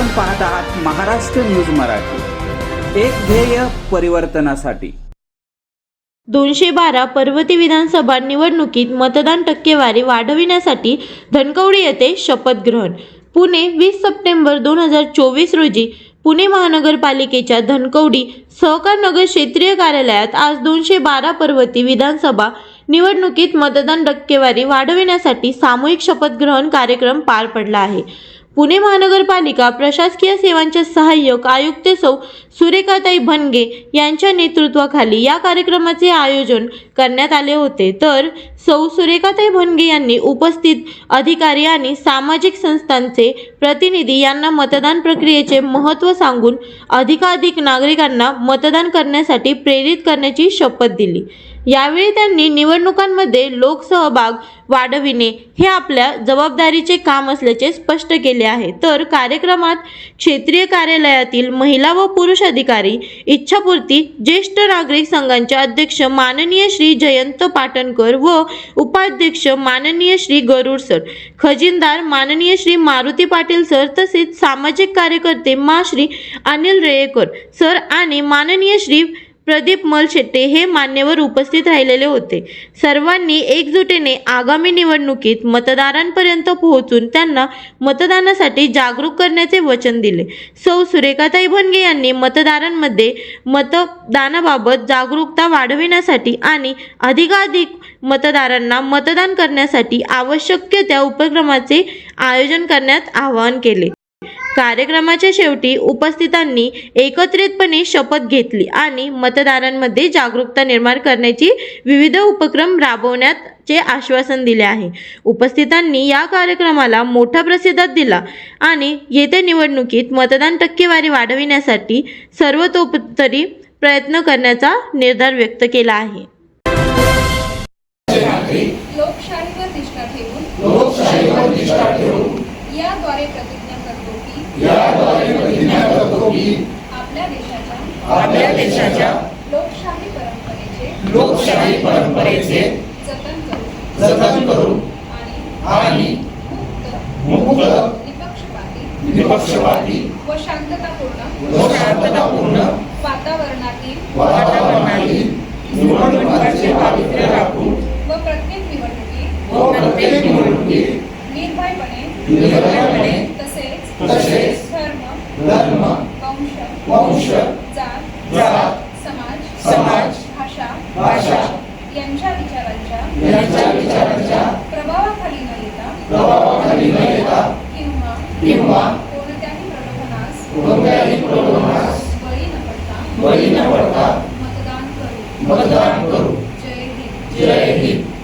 आपण पाहत आहात महाराष्ट्र न्यूज मराठी. एक ध्येय परिवर्तनासाठी. दोनशे बारा पर्वती विधानसभा निवडणुकीत मतदान टक्केवारी वाढविण्यासाठी धनकवडी येथे शपथ ग्रहण. पुणे वीस सप्टेंबर दोन हजार चोवीस रोजी पुणे महानगरपालिकेच्या धनकवडी सहकार नगर क्षेत्रीय कार्यालयात आज दोनशे बारा पर्वती विधानसभा निवडणुकीत मतदान टक्केवारी वाढविण्यासाठी सामूहिक शपथग्रहण कार्यक्रम पार पडला आहे. पुणे महानगरपालिका प्रशासकीय सेवांच्या सहाय्यक आयुक्त सौ सुरेखाताई भनगे यांच्या नेतृत्वाखाली या कार्यक्रमाचे आयोजन करण्यात आले होते. तर सौ सुरेखाताई भनगे यांनी उपस्थित अधिकारी आणि सामाजिक संस्थांचे प्रतिनिधी यांना मतदान प्रक्रियेचे महत्त्व सांगून अधिकाधिक नागरिकांना मतदान करण्यासाठी प्रेरित करण्याची शपथ दिली. यावेळी त्यांनी निवडणुकांमध्ये लोकसहभाग वाढविणे हे आपल्या जबाबदारीचे काम असल्याचे स्पष्ट केले आहे. तर कार्यक्रमात क्षेत्रीय कार्यालयातील महिला व पुरुष अधिकारी इच्छापूर्ती ज्येष्ठ नागरिक संघांचे अध्यक्ष माननीय श्री जयंत पाटणकर व उपाध्यक्ष माननीय श्री गरुड सर खजिनदार माननीय श्री मारुती पाटील सर तसेच सामाजिक कार्यकर्ते मा श्री अनिल रेळेकर सर आणि माननीय श्री प्रदीप मलशेट्टे हे मान्यवर उपस्थित राहिलेले होते. सर्वांनी एकजुटीने आगामी निवडणुकीत मतदारांपर्यंत पोहोचून त्यांना मतदानासाठी जागरूक करण्याचे वचन दिले. सौ. सुरेखाताई भनगे यांनी मतदारांमध्ये मतदानाबाबत जागरूकता वाढविण्यासाठी आणि अधिकाधिक मतदारांना मतदान करण्यासाठी आवश्यक त्या उपक्रमाचे आयोजन करण्यात आवाहन केले. कार्यक्रमाच्या शेवटी उपस्थितांनी एकत्रितपणे शपथ घेतली आणि मतदारांमध्ये जागरूकता निर्माण करण्याची विविध उपक्रम राबवण्याचे आश्वासन दिले आहे. उपस्थितांनी या कार्यक्रमाला मोठा प्रतिसाद दिला आणि येत्या निवडणुकीत मतदान टक्केवारी वाढविण्यासाठी सर्वतोपरी प्रयत्न करण्याचा निर्धार व्यक्त केला आहे. लोकशाहीवर निष्ठा ठेवून याद्वारे प्रतिज्ञा याद्वारे प्रतिज्ञा करतो की आपल्या देशाच्या आपल्या देशाच्या लोकशाही परंपरेचे लोकशाही परंपरेचे जतन करू. जतन करू आणि मुक्त मुक्त निपक्षपाती निपक्षपाती व शांततापूर्ण व शांततापूर्ण वातावरणातील वातावरणातील निवडणुकांचे पावित्र्य राखून व प्रत्येक निवडणुकीत व प्रत्येक निवडणुकीत निर्भयपणे निर्भयपणे किंवा कोणत्याही प्रलोभनास बळी न पडता मतदान करू. मतदान करू. जय हिंद. जय हिंद.